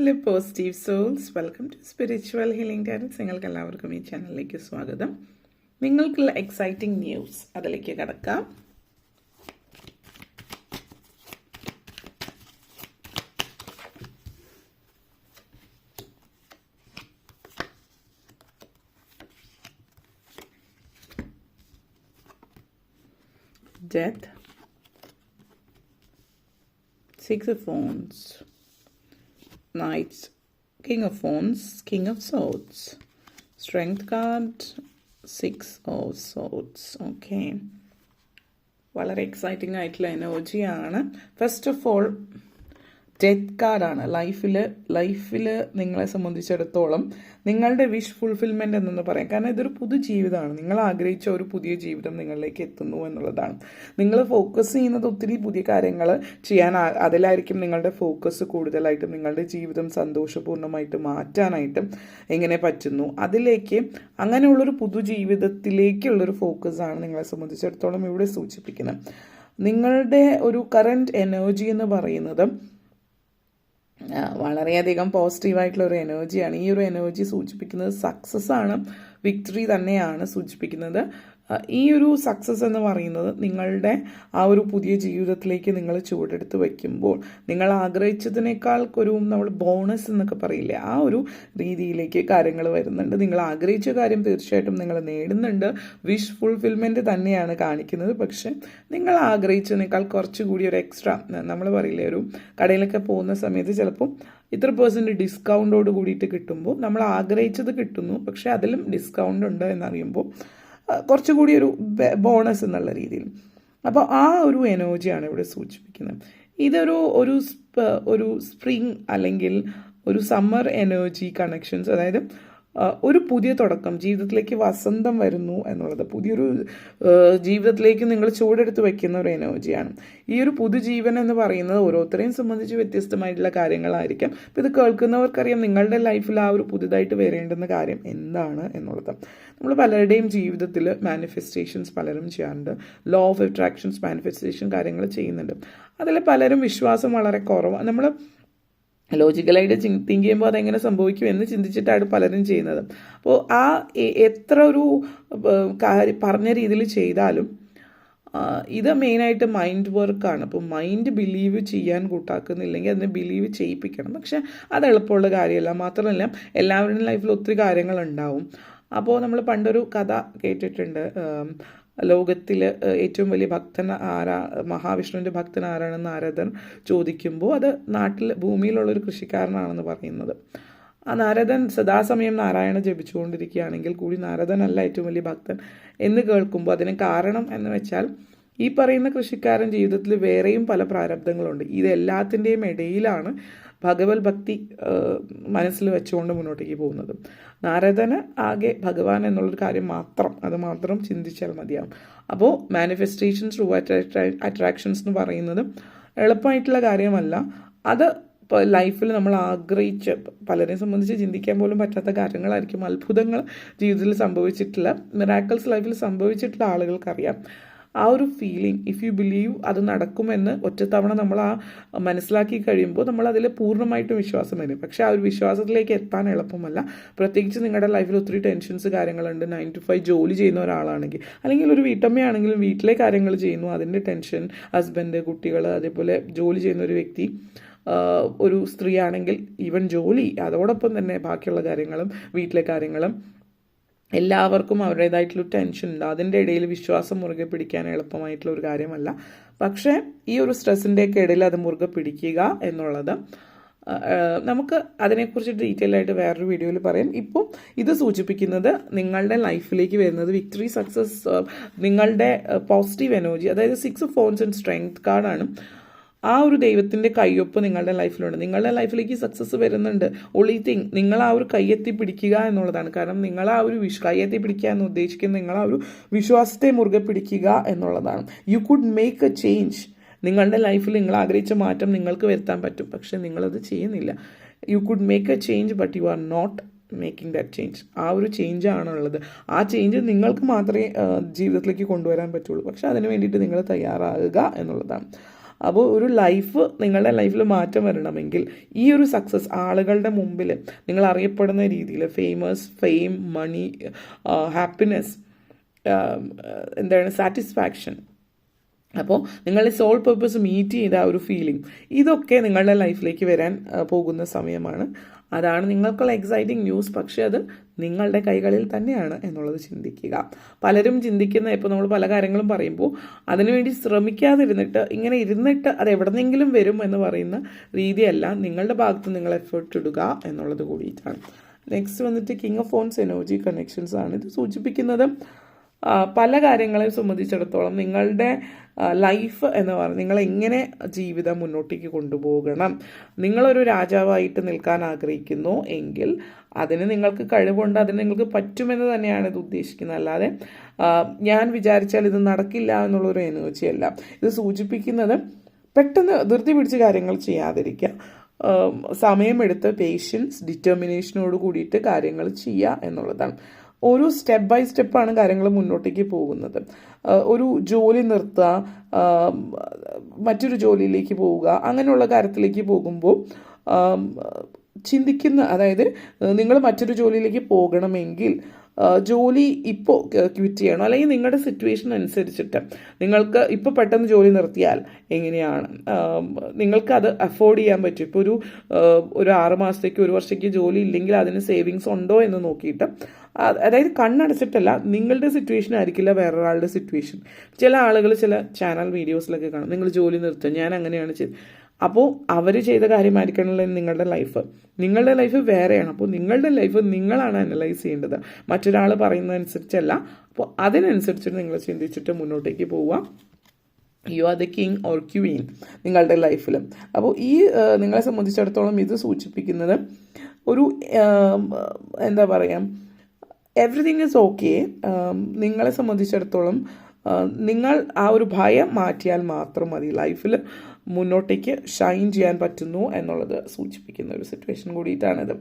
Hello positive souls welcome to spiritual healing tarots നിങ്ങൾക്ക് എല്ലാവർക്കും ഈ ചാനലിലേക്ക് സ്വാഗതം. നിങ്ങൾക്കുള്ള എക്സൈറ്റിംഗ് ന്യൂസ് അതിലേക്ക് കിടക്കാം. Six of wands. Knights king of wands king of swords strength card six of swords okay വളരെ എക്സൈറ്റിംഗ് ആയിട്ടുള്ള എനർജിയാണ് ഫസ്റ്റ് ഓഫ് ഓൾ ഡെത്ത് കാർഡാണ് ലൈഫിൽ ലൈഫിൽ നിങ്ങളെ സംബന്ധിച്ചിടത്തോളം നിങ്ങളുടെ വിഷ് ഫുൾഫിൽമെന്റ് എന്നൊന്ന് പറയാം. കാരണം ഇതൊരു പുതു ജീവിതമാണ്. നിങ്ങൾ ആഗ്രഹിച്ച ഒരു പുതിയ ജീവിതം നിങ്ങളിലേക്ക് എത്തുന്നു എന്നുള്ളതാണ്. നിങ്ങൾ ഫോക്കസ് ചെയ്യുന്നത് ഒത്തിരി പുതിയ കാര്യങ്ങൾ ചെയ്യാൻ അതിലായിരിക്കും നിങ്ങളുടെ ഫോക്കസ് കൂടുതലായിട്ടും നിങ്ങളുടെ ജീവിതം സന്തോഷപൂർണമായിട്ട് മാറ്റാനായിട്ടും എങ്ങനെ പറ്റുന്നു. അതിലേക്ക് അങ്ങനെയുള്ളൊരു പുതു ജീവിതത്തിലേക്കുള്ളൊരു ഫോക്കസാണ് നിങ്ങളെ സംബന്ധിച്ചിടത്തോളം ഇവിടെ സൂചിപ്പിക്കുന്നത്. നിങ്ങളുടെ ഒരു കറന്റ് എനർജി എന്ന് പറയുന്നത് വളരെയധികം പോസിറ്റീവായിട്ടുള്ള ഒരു എനർജിയാണ് ഈ ഒരു എനർജി സൂചിപ്പിക്കുന്നത് സക്സസ് ആണ്. വിക്ടറി തന്നെയാണ് സൂചിപ്പിക്കുന്നത്. ഈ ഒരു സക്സസ് എന്ന് പറയുന്നത് നിങ്ങളുടെ ആ ഒരു പുതിയ ജീവിതത്തിലേക്ക് നിങ്ങൾ ചുവടെടുത്ത് വയ്ക്കുമ്പോൾ നിങ്ങൾ ആഗ്രഹിച്ചതിനേക്കാൾ ഒരു നമ്മൾ ബോണസ് എന്നൊക്കെ പറയില്ലേ ആ ഒരു രീതിയിലേക്ക് കാര്യങ്ങൾ വരുന്നുണ്ട്. നിങ്ങൾ ആഗ്രഹിച്ച കാര്യം തീർച്ചയായിട്ടും നിങ്ങൾ നേടുന്നുണ്ട്. വിഷ് ഫുൾഫിൽമെന്റ് തന്നെയാണ് കാണിക്കുന്നത്. പക്ഷേ നിങ്ങൾ ആഗ്രഹിച്ചതിനേക്കാൾ കുറച്ചുകൂടി ഒരു എക്സ്ട്രാ നമ്മൾ പറയില്ലേ ഒരു കടയിലൊക്കെ പോകുന്ന സമയത്ത് ചിലപ്പോൾ ഇത്ര പേഴ്സന്റ് ഡിസ്കൗണ്ടോട് കൂടിയിട്ട് കിട്ടുമ്പോൾ നമ്മൾ ആഗ്രഹിച്ചത് കിട്ടുന്നു. പക്ഷേ അതിലും ഡിസ്കൗണ്ട് ഉണ്ട് എന്നറിയുമ്പോൾ കുറച്ചുകൂടി ഒരു ബോണസ് എന്നുള്ള രീതിയിൽ. അപ്പോൾ ആ ഒരു എനർജിയാണ് ഇവിടെ സൂചിപ്പിക്കുന്നത്. ഇതൊരു ഒരു ഒരു സ്പ്രിങ് അല്ലെങ്കിൽ ഒരു സമ്മർ എനർജി കണക്ഷൻസ് അതായത് ഒരു പുതിയ തുടക്കം ജീവിതത്തിലേക്ക് വസന്തം വരുന്നു എന്നുള്ളത്. പുതിയൊരു ജീവിതത്തിലേക്ക് നിങ്ങൾ ചൂടെടുത്ത് വയ്ക്കുന്ന ഒരു എനർജിയാണ് ഈ ഒരു പുതുജീവൻ എന്ന് പറയുന്നത് ഓരോരുത്തരെയും സംബന്ധിച്ച് വ്യത്യസ്തമായിട്ടുള്ള കാര്യങ്ങളായിരിക്കാം. അപ്പോൾ ഇത് കേൾക്കുന്നവർക്കറിയാം നിങ്ങളുടെ ലൈഫിൽ ആ ഒരു പുതുതായിട്ട് വരേണ്ടുന്ന കാര്യം എന്താണ് എന്നുള്ളത്. നമ്മൾ പലരുടെയും ജീവിതത്തിൽ മാനിഫെസ്റ്റേഷൻസ് പലരും ചെയ്യാറുണ്ട്. ലോ ഓഫ് അട്രാക്ഷൻസ് മാനിഫെസ്റ്റേഷൻ കാര്യങ്ങൾ ചെയ്യുന്നുണ്ട്. അതിൽ പലരും വിശ്വാസം വളരെ കുറവാണ് നമ്മൾ ലോജിക്കലായിട്ട് തിങ്ക് ചെയ്യുമ്പോൾ അതെങ്ങനെ സംഭവിക്കും എന്ന് ചിന്തിച്ചിട്ടാണ് പലരും ചെയ്യുന്നത്. അപ്പോൾ ആ എത്ര ഒരു കാര്യം പറഞ്ഞ രീതിയിൽ ചെയ്താലും ഇത് മെയിനായിട്ട് മൈൻഡ് വർക്കാണ് അപ്പോൾ മൈൻഡ് ബിലീവ് ചെയ്യാൻ കൂട്ടാക്കുന്നില്ലെങ്കിൽ അതിനെ ബിലീവ് ചെയ്യിപ്പിക്കണം. പക്ഷെ അത് എളുപ്പമുള്ള കാര്യമല്ല. മാത്രമല്ല എല്ലാവരുടെയും ലൈഫിൽ ഒത്തിരി കാര്യങ്ങളുണ്ടാവും അപ്പോൾ നമ്മൾ പണ്ടൊരു കഥ കേട്ടിട്ടുണ്ട്. ലോകത്തിൽ ഏറ്റവും വലിയ ഭക്തൻ ആരാ മഹാവിഷ്ണുവിന്റെ ഭക്തൻ ആരാണെന്ന് നാരദൻ ചോദിക്കുമ്പോൾ അത് നാട്ടിൽ ഭൂമിയിലുള്ള ഒരു കൃഷിക്കാരനാണെന്ന് പറയുന്നത്. ആ നാരദൻ സദാസമയം നാരായണ ജപിച്ചുകൊണ്ടിരിക്കുകയാണെങ്കിൽ കൂടി നാരദനല്ല ഏറ്റവും വലിയ ഭക്തൻ എന്ന് കേൾക്കുമ്പോൾ അതിന് കാരണം എന്ന് വെച്ചാൽ ഈ പറയുന്ന കൃഷിക്കാരൻ ജീവിതത്തിൽ വേറെയും പല പ്രാരബ്ധങ്ങളുണ്ട്. ഇതെല്ലാത്തിന്റെയും ഇടയിലാണ് ഭഗവത് ഭക്തി മനസ്സിൽ വെച്ചുകൊണ്ട് മുന്നോട്ടേക്ക് പോകുന്നത്. നാരദന് ആകെ ഭഗവാൻ എന്നുള്ളൊരു കാര്യം മാത്രം അത് മാത്രം ചിന്തിച്ചാൽ മതിയാവും. അപ്പോൾ മാനിഫെസ്റ്റേഷൻ ത്രൂ അട്രാക്ഷൻസ് എന്ന് പറയുന്നത് എളുപ്പമായിട്ടുള്ള കാര്യമല്ല. അത് ലൈഫിൽ നമ്മൾ ആഗ്രഹിച്ച് പലരെ സംബന്ധിച്ച് ചിന്തിക്കാൻ പോലും പറ്റാത്ത കാര്യങ്ങളായിരിക്കും. അത്ഭുതങ്ങൾ ജീവിതത്തിൽ സംഭവിച്ചിട്ടുള്ള മിറാക്കിൾസ് ലൈഫിൽ സംഭവിച്ചിട്ടുള്ള ആളുകൾക്കറിയാം. ആ ഒരു ഫീലിംഗ് ഇഫ് യു ബിലീവ് അത് നടക്കുമെന്ന് ഒറ്റത്തവണ നമ്മൾ ആ മനസ്സിലാക്കി കഴിയുമ്പോൾ നമ്മൾ അതിൽ പൂർണമായിട്ടും വിശ്വാസം വരും. പക്ഷേ ആ ഒരു വിശ്വാസത്തിലേക്ക് എത്താൻ എളുപ്പമല്ല. പ്രത്യേകിച്ച് നിങ്ങളുടെ ലൈഫിൽ ഒത്തിരി ടെൻഷൻസ് കാര്യങ്ങളുണ്ട്. നയൻ ടു ഫൈവ് ജോലി ചെയ്യുന്ന ഒരാളാണെങ്കിൽ അല്ലെങ്കിൽ ഒരു വീട്ടമ്മയാണെങ്കിലും വീട്ടിലെ കാര്യങ്ങൾ ചെയ്യുന്നു. അതിന്റെ ടെൻഷൻ ഹസ്ബൻഡ് കുട്ടികൾ അതേപോലെ ജോലി ചെയ്യുന്ന ഒരു വ്യക്തി ഒരു സ്ത്രീയാണെങ്കിൽ ഈവൻ ജോലി അതോടൊപ്പം തന്നെ ബാക്കിയുള്ള കാര്യങ്ങളും വീട്ടിലെ കാര്യങ്ങളും എല്ലാവർക്കും അവരുടേതായിട്ടുള്ള ടെൻഷൻ ഉണ്ട് അതിന്റെ ഇടയിൽ വിശ്വാസം മുറുകെ പിടിക്കാൻ എളുപ്പമായിട്ടുള്ള ഒരു കാര്യമല്ല. പക്ഷേ ഈ ഒരു സ്ട്രെസ്സിന്റെയൊക്കെ ഇടയിൽ അത് മുറുകെ പിടിക്കുക എന്നുള്ളത് നമുക്ക് അതിനെക്കുറിച്ച് ഡീറ്റെയിൽ ആയിട്ട് വേറൊരു വീഡിയോയിൽ പറയാം. ഇപ്പം ഇത് സൂചിപ്പിക്കുന്നത് നിങ്ങളുടെ ലൈഫിലേക്ക് വരുന്നത് വിക്ടറി സക്സസ് നിങ്ങളുടെ പോസിറ്റീവ് എനർജി അതായത് സിക്സ് ഫോൺസ് ആൻഡ് സ്ട്രെങ്ത് കാർഡാണ് ആ ഒരു ദൈവത്തിന്റെ കയ്യൊപ്പ് നിങ്ങളുടെ ലൈഫിലുണ്ട്. നിങ്ങളുടെ ലൈഫിലേക്ക് സക്സസ് വരുന്നുണ്ട്. ഒളി തിങ് നിങ്ങൾ ആ ഒരു കയ്യെത്തി പിടിക്കുക എന്നുള്ളതാണ്. കാരണം നിങ്ങൾ ആ ഒരു വിഷ് കയ്യെത്തി പിടിക്കുക എന്ന് ഉദ്ദേശിക്കുന്നത് നിങ്ങൾ ആ ഒരു വിശ്വാസത്തെ മുറുകെ പിടിക്കുക എന്നുള്ളതാണ്. You could make a change നിങ്ങളുടെ ലൈഫിൽ നിങ്ങൾ ആഗ്രഹിച്ച മാറ്റം നിങ്ങൾക്ക് വരുത്താൻ പറ്റും. പക്ഷെ നിങ്ങളത് ചെയ്യുന്നില്ല. You could make a change but you are not making that change ആ ഒരു ചേഞ്ച് ആണുള്ളത് ആ ചേഞ്ച് നിങ്ങൾക്ക് മാത്രമേ ജീവിതത്തിലേക്ക് കൊണ്ടുവരാൻ പറ്റുള്ളൂ. പക്ഷെ അതിന് വേണ്ടിയിട്ട് നിങ്ങൾ തയ്യാറാകുക എന്നുള്ളതാണ്. അപ്പോൾ ഒരു ലൈഫ് നിങ്ങളുടെ ലൈഫിൽ മാറ്റം വരണമെങ്കിൽ ഈ ഒരു സക്സസ് ആളുകളുടെ മുമ്പിൽ നിങ്ങൾ അറിയപ്പെടുന്ന രീതിയിൽ ഫേമസ് ഫെയിം മണി ഹാപ്പിനെസ് എന്താണ് സാറ്റിസ്ഫാക്ഷൻ അപ്പോൾ നിങ്ങളുടെ സോൾ പർപ്പസ് മീറ്റ് ചെയ്ത ആ ഒരു ഫീലിംഗ് ഇതൊക്കെ നിങ്ങളുടെ ലൈഫിലേക്ക് വരാൻ പോകുന്ന സമയമാണ്. അതാണ് നിങ്ങൾക്കുള്ള എക്സൈറ്റിംഗ് ന്യൂസ് പക്ഷേ അത് നിങ്ങളുടെ കൈകളിൽ തന്നെയാണ് എന്നുള്ളത് ചിന്തിക്കുക. പലരും ചിന്തിക്കുന്ന ഇപ്പോൾ നമ്മൾ പല കാര്യങ്ങളും പറയുമ്പോൾ അതിനുവേണ്ടി ശ്രമിക്കാതിരുന്നിട്ട് ഇങ്ങനെ ഇരുന്നിട്ട് അത് എവിടെന്നെങ്കിലും വരും എന്ന് പറയുന്ന രീതിയല്ല നിങ്ങളുടെ ഭാഗത്ത് നിങ്ങൾ എഫേർട്ട് ഇടുക എന്നുള്ളത് കൂടിയിട്ടാണ്. നെക്സ്റ്റ് വന്നിട്ട് കിങ് ഓഫ് ഫോൺസ് എനർജി കണക്ഷൻസ് ആണ് ഇത് സൂചിപ്പിക്കുന്നത്. പല കാര്യങ്ങളെ സംബന്ധിച്ചിടത്തോളം നിങ്ങളുടെ ലൈഫ് എന്ന് പറഞ്ഞാൽ നിങ്ങൾ എങ്ങനെ ജീവിതം മുന്നോട്ടേക്ക് കൊണ്ടുപോകണം. നിങ്ങളൊരു രാജാവായിട്ട് നിൽക്കാൻ ആഗ്രഹിക്കുന്നു എങ്കിൽ അതിന് നിങ്ങൾക്ക് കഴിവുണ്ട് അതിന് നിങ്ങൾക്ക് പറ്റുമെന്ന് തന്നെയാണ് ഇത് ഉദ്ദേശിക്കുന്നത്. അല്ലാതെ ഞാൻ വിചാരിച്ചാൽ ഇത് നടക്കില്ല എന്നുള്ളൊരു എനർജിയല്ല ഇത് സൂചിപ്പിക്കുന്നത് പെട്ടെന്ന് ധൃതി പിടിച്ച് കാര്യങ്ങൾ ചെയ്യാതിരിക്കുക. സമയമെടുത്ത് പേഷ്യൻസ് ഡിറ്റർമിനേഷനോട് കൂടിയിട്ട് കാര്യങ്ങൾ ചെയ്യുക എന്നുള്ളതാണ്. ഒരു സ്റ്റെപ്പ് ബൈ സ്റ്റെപ്പാണ് കാര്യങ്ങൾ മുന്നോട്ടേക്ക് പോകുന്നത്. ഒരു ജോലി നിർത്തുക മറ്റൊരു ജോലിയിലേക്ക് പോവുക അങ്ങനെയുള്ള കാര്യത്തിലേക്ക് പോകുമ്പോൾ ചിന്തിക്കുന്ന അതായത് നിങ്ങൾ മറ്റൊരു ജോലിയിലേക്ക് പോകണമെങ്കിൽ ജോലി ഇപ്പോൾ ക്വിറ്റ് ചെയ്യണം. അല്ലെങ്കിൽ നിങ്ങളുടെ സിറ്റുവേഷൻ അനുസരിച്ചിട്ട് നിങ്ങൾക്ക് ഇപ്പോൾ പെട്ടെന്ന് ജോലി നിർത്തിയാൽ എങ്ങനെയാണ്? അത് അഫോർഡ് ചെയ്യാൻ പറ്റും. ഇപ്പോൾ ഒരു ഒരു ആറ് മാസത്തേക്ക് ഒരു വർഷത്തേക്ക് ജോലി ഇല്ലെങ്കിൽ അതിന് സേവിങ്സ് ഉണ്ടോ എന്ന് നോക്കിയിട്ട് അതായത് കണ്ണടച്ചിട്ടല്ല നിങ്ങളുടെ സിറ്റുവേഷൻ ആയിരിക്കില്ല വേറൊരാളുടെ സിറ്റുവേഷൻ ചില ആളുകൾ ചില ചാനൽ വീഡിയോസിലൊക്കെ കാണും. നിങ്ങൾ ജോലി നിർത്തും ഞാൻ അങ്ങനെയാണ് ചെയ്ത് അപ്പോൾ അവർ ചെയ്ത കാര്യമായിരിക്കണമല്ലോ നിങ്ങളുടെ ലൈഫ് നിങ്ങളുടെ ലൈഫ് വേറെയാണ്. അപ്പോൾ നിങ്ങളുടെ ലൈഫ് നിങ്ങളാണ് അനലൈസ് ചെയ്യേണ്ടത്. മറ്റൊരാൾ പറയുന്നതനുസരിച്ചല്ല. അപ്പോൾ അതിനനുസരിച്ചിട്ട് നിങ്ങൾ ചിന്തിച്ചിട്ട് മുന്നോട്ടേക്ക് പോവുക. You are the king or queen നിങ്ങളുടെ ലൈഫിൽ അപ്പോൾ ഈ നിങ്ങളെ സംബന്ധിച്ചിടത്തോളം ഇത് സൂചിപ്പിക്കുന്നത് ഒരു എന്താ പറയുക എവറിഥിങ് ഈസ് ഓക്കെ നിങ്ങളെ സംബന്ധിച്ചിടത്തോളം നിങ്ങൾ ആ ഒരു ഭയം മാറ്റിയാൽ മാത്രം മതി. ലൈഫിൽ മുന്നോട്ടേക്ക് ഷൈൻ ചെയ്യാൻ പറ്റുന്നു എന്നുള്ളത് സൂചിപ്പിക്കുന്ന ഒരു സിറ്റുവേഷൻ കൂടിയിട്ടാണിത്.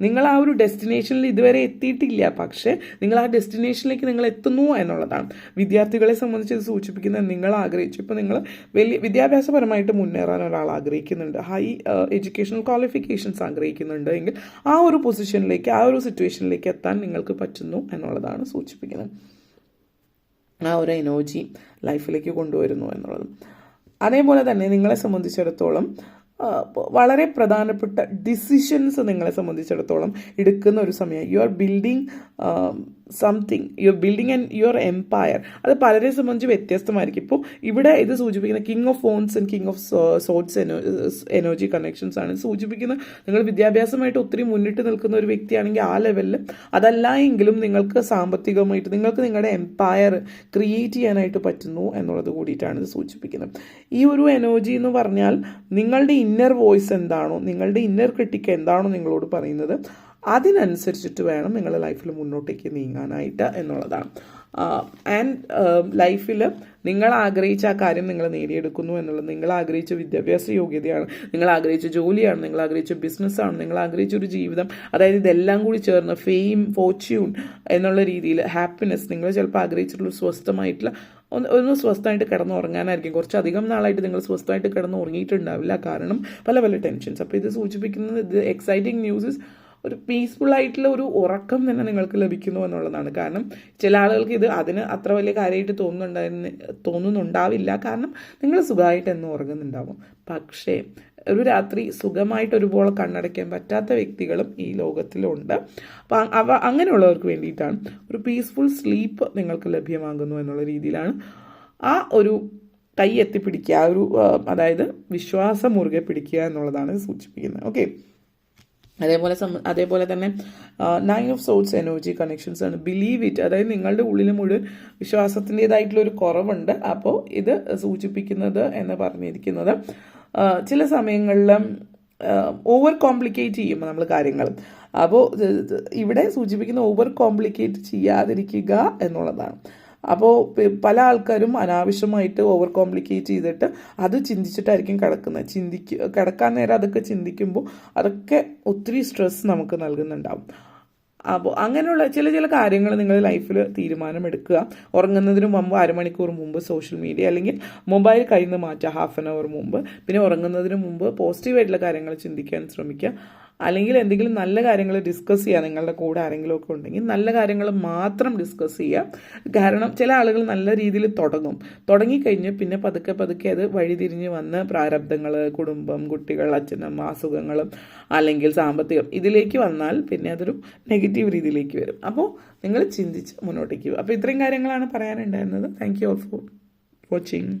നിങ്ങൾ ആ ഒരു ഡെസ്റ്റിനേഷനിൽ ഇതുവരെ എത്തിയിട്ടില്ല പക്ഷേ നിങ്ങൾ ആ ഡെസ്റ്റിനേഷനിലേക്ക് നിങ്ങൾ എത്തുന്നു എന്നുള്ളതാണ്. വിദ്യാർത്ഥികളെ സംബന്ധിച്ച് ഇത് സൂചിപ്പിക്കുന്നത് നിങ്ങൾ ആഗ്രഹിച്ചു. ഇപ്പോൾ നിങ്ങൾ വലിയ വിദ്യാഭ്യാസപരമായിട്ട് മുന്നേറാൻ ഒരാൾ ആഗ്രഹിക്കുന്നുണ്ട്. ഹൈ എഡ്യൂക്കേഷണൽ ക്വാളിഫിക്കേഷൻസ് ആഗ്രഹിക്കുന്നുണ്ട് എങ്കിൽ ആ ഒരു പൊസിഷനിലേക്ക് ആ ഒരു സിറ്റുവേഷനിലേക്ക് എത്താൻ നിങ്ങൾക്ക് പറ്റുന്നു എന്നുള്ളതാണ് സൂചിപ്പിക്കുന്നത്. ആ ഒരു എനർജി ലൈഫിലേക്ക് കൊണ്ടുവരുന്നു എന്നുള്ളതും. അതേപോലെ തന്നെ നിങ്ങളെ സംബന്ധിച്ചിടത്തോളം വളരെ പ്രധാനപ്പെട്ട ഡിസിഷൻസ് നിങ്ങളെ സംബന്ധിച്ചിടത്തോളം എടുക്കുന്ന ഒരു സമയം. You are building something you are building and your empire അത് പലരെ സംബന്ധിച്ച് വ്യത്യസ്തമായിരിക്കും. ഇപ്പോൾ ഇവിടെ ഇത് സൂചിപ്പിക്കുന്ന king of phones and king of swords energy connections ആണ്. സൂചിപ്പിക്കുന്ന നിങ്ങൾ വിദ്യാഭ്യാസമായിട്ട് ഒത്തിരി മുന്നിട്ട് നിൽക്കുന്ന ഒരു വ്യക്തിയാണെങ്കിൽ ആ ലെവലിൽ അതല്ല എങ്കിലും നിങ്ങൾക്ക് സാമ്പത്തികമായിട്ട് നിങ്ങൾക്ക് നിങ്ങളുടെ എംപയർ ക്രിയേറ്റ് ചെയ്യാനായിട്ട് പറ്റുന്നു എന്നുള്ളത് കൂടിയിട്ടാണ് ഇത് സൂചിപ്പിക്കുന്നത്. ഈ ഒരു എനർജി എന്ന് പറഞ്ഞാൽ നിങ്ങളുടെ ഇന്നർ വോയിസ് എന്താണോ നിങ്ങളുടെ ഇന്നർ ക്രിട്ടിക്ക് എന്താണോ നിങ്ങളോട് പറയുന്നത് അതിനനുസരിച്ചിട്ട് വേണം നിങ്ങളുടെ ലൈഫിൽ മുന്നോട്ടേക്ക് നീങ്ങാനായിട്ട് എന്നുള്ളതാണ്. ആൻഡ് ലൈഫിൽ നിങ്ങൾ ആഗ്രഹിച്ച ആ കാര്യം നിങ്ങൾ നേടിയെടുക്കുന്നു എന്നുള്ളത് നിങ്ങൾ ആഗ്രഹിച്ച വിദ്യാഭ്യാസ യോഗ്യതയാണ് നിങ്ങൾ ആഗ്രഹിച്ച ജോലിയാണ് നിങ്ങൾ ആഗ്രഹിച്ച ബിസിനസ്സാണ് നിങ്ങൾ ആഗ്രഹിച്ച ഒരു ജീവിതം അതായത് ഇതെല്ലാം കൂടി ചേർന്ന് ഫെയിം ഫോർച്യൂൺ എന്നുള്ള രീതിയിൽ ഹാപ്പിനെസ് നിങ്ങൾ ചിലപ്പോൾ ആഗ്രഹിച്ചിട്ടുള്ള സ്വസ്ഥമായിട്ടുള്ള ഒന്ന് ഒന്ന് സ്വസ്ഥമായിട്ട് കിടന്നുറങ്ങാനായിരിക്കും. കുറച്ചധികം നാളായിട്ട് നിങ്ങൾ സ്വസ്ഥമായിട്ട് കിടന്നുറങ്ങിയിട്ടുണ്ടാവില്ല. കാരണം പല പല ടെൻഷൻസ് അപ്പോൾ ഇത് സൂചിപ്പിക്കുന്നത് ഇത് എക്സൈറ്റിംഗ് ന്യൂസസ് ഒരു പീസ്ഫുൾ ആയിട്ടുള്ള ഒരു ഉറക്കം തന്നെ നിങ്ങൾക്ക് ലഭിക്കുന്നു എന്നുള്ളതാണ്. കാരണം ചില ആളുകൾക്ക് ഇത് അതിന് അത്ര വലിയ കാര്യമായിട്ട് തോന്നുന്നുണ്ടായിരുന്ന തോന്നുന്നുണ്ടാവില്ല. കാരണം നിങ്ങൾ സുഖമായിട്ട് എന്ന് ഉറങ്ങുന്നുണ്ടാവും. പക്ഷേ ഒരു രാത്രി സുഖമായിട്ട് ഒരുപോലെ കണ്ണടയ്ക്കാൻ പറ്റാത്ത വ്യക്തികളും ഈ ലോകത്തിലുണ്ട്. അപ്പം അവ അങ്ങനെയുള്ളവർക്ക് വേണ്ടിയിട്ടാണ് ഒരു പീസ്ഫുൾ സ്ലീപ്പ് നിങ്ങൾക്ക് ലഭ്യമാകുന്നു എന്നുള്ള രീതിയിലാണ് ആ ഒരു കൈ എത്തിപ്പിടിക്കുക ആ ഒരു അതായത് വിശ്വാസം മുറുകെ പിടിക്കുക എന്നുള്ളതാണ് സൂചിപ്പിക്കുന്നത്. ഓക്കെ അതേപോലെ അതേപോലെ തന്നെ nine of swords energy connections ആണ്. ബിലീവ് ഇറ്റ് അതായത് നിങ്ങളുടെ ഉള്ളിൽ മുഴുവൻ വിശ്വാസത്തിന്റെതായിട്ടുള്ള ഒരു കുറവുണ്ട്. അപ്പോൾ ഇത് സൂചിപ്പിക്കുന്നത് എന്ന് പറഞ്ഞിരിക്കുന്നത്. ചില സമയങ്ങളിൽ ഓവർ കോംപ്ലിക്കേറ്റ് ചെയ്യുമ്പോൾ നമ്മൾ കാര്യങ്ങൾ അപ്പോൾ ഇവിടെ സൂചിപ്പിക്കുന്ന ഓവർ കോംപ്ലിക്കേറ്റ് ചെയ്യാതിരിക്കുക എന്നുള്ളതാണ്. അപ്പോൾ പല ആൾക്കാരും അനാവശ്യമായിട്ട് ഓവർ കോംപ്ലിക്കേറ്റ് ചെയ്തിട്ട് അത് ചിന്തിച്ചിട്ടായിരിക്കും കിടക്കുന്നത്. ചിന്തിക്ക കിടക്കാൻ നേരം അതൊക്കെ ചിന്തിക്കുമ്പോൾ അതൊക്കെ ഒത്തിരി സ്ട്രെസ് നമുക്ക് നൽകുന്നുണ്ടാവും. അപ്പോൾ അങ്ങനെയുള്ള ചില ചില കാര്യങ്ങൾ നിങ്ങൾ ലൈഫിൽ തീരുമാനമെടുക്കുക. ഉറങ്ങുന്നതിന് മുമ്പ് അരമണിക്കൂർ മുമ്പ് സോഷ്യൽ മീഡിയ അല്ലെങ്കിൽ മൊബൈൽ കയ്യിൽ നിന്ന് മാറ്റുക ഹാഫ് ആൻ അവർ മുമ്പ്. പിന്നെ ഉറങ്ങുന്നതിന് മുമ്പ് പോസിറ്റീവായിട്ടുള്ള കാര്യങ്ങൾ ചിന്തിക്കാൻ ശ്രമിക്കുക. അല്ലെങ്കിൽ എന്തെങ്കിലും നല്ല കാര്യങ്ങൾ ഡിസ്കസ് ചെയ്യുക നിങ്ങളുടെ കൂടെ ആരെങ്കിലുമൊക്കെ ഉണ്ടെങ്കിൽ നല്ല കാര്യങ്ങൾ മാത്രം ഡിസ്കസ് ചെയ്യുക കാരണം ചില ആളുകൾ നല്ല രീതിയിൽ തുടങ്ങും. തുടങ്ങിക്കഴിഞ്ഞ് പിന്നെ പതുക്കെ പതുക്കെ അത് വഴിതിരിഞ്ഞ് വന്ന് പ്രാരബ്ധങ്ങൾ കുടുംബം കുട്ടികൾ അച്ഛനമ്മ അസുഖങ്ങളും അല്ലെങ്കിൽ സാമ്പത്തികം ഇതിലേക്ക് വന്നാൽ പിന്നെ അതൊരു നെഗറ്റീവ് രീതിയിലേക്ക് വരും. അപ്പോൾ നിങ്ങൾ ചിന്തിച്ച് മുന്നോട്ടേക്ക് പോകും അപ്പോൾ ഇത്രയും കാര്യങ്ങളാണ് പറയാനുണ്ടായിരുന്നത്. Thank you all for watching